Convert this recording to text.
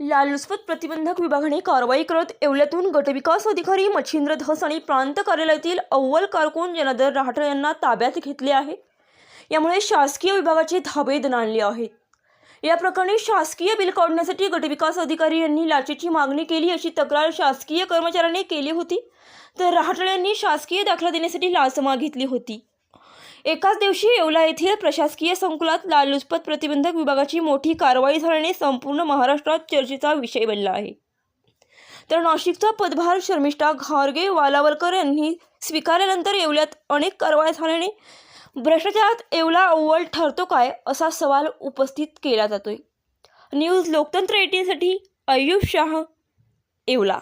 लालुचपत प्रतिबंधक विभागाने कारवाई करत येवल्यातून गटविकास अधिकारी मच्छिंद्र धस आणि प्रांत कार्यालयातील अव्वल कारकून जनादर राहटर यांना ताब्यात घेतले आहे. यामुळे शासकीय विभागाचे धाबे दणाणले आहेत. या प्रकरणी शासकीय बिल काढण्यासाठी गटविकास अधिकारी यांनी लाचेची मागणी केली अशी तक्रार शासकीय कर्मचाऱ्यांनी केली होती. तर राहटळ यांनी शासकीय दाखला देण्यासाठी लाच मागितली होती. एकाच दिवशी येवला येथील प्रशासकीय संकुलात लाचलुचपत प्रतिबंधक विभागाची मोठी कारवाई झाल्याने संपूर्ण महाराष्ट्रात चर्चेचा विषय बनला आहे. तर नाशिकचा पदभार शर्मिष्ठा घारगे वालावलकर यांनी स्वीकारल्यानंतर येवल्यात अनेक कारवाया झाल्याने भ्रष्टाचारात येवला अव्वल ठरतो काय असा सवाल उपस्थित केला जातोय. न्यूज लोकतंत्र एटीनसाठी आयुष शाह येवला.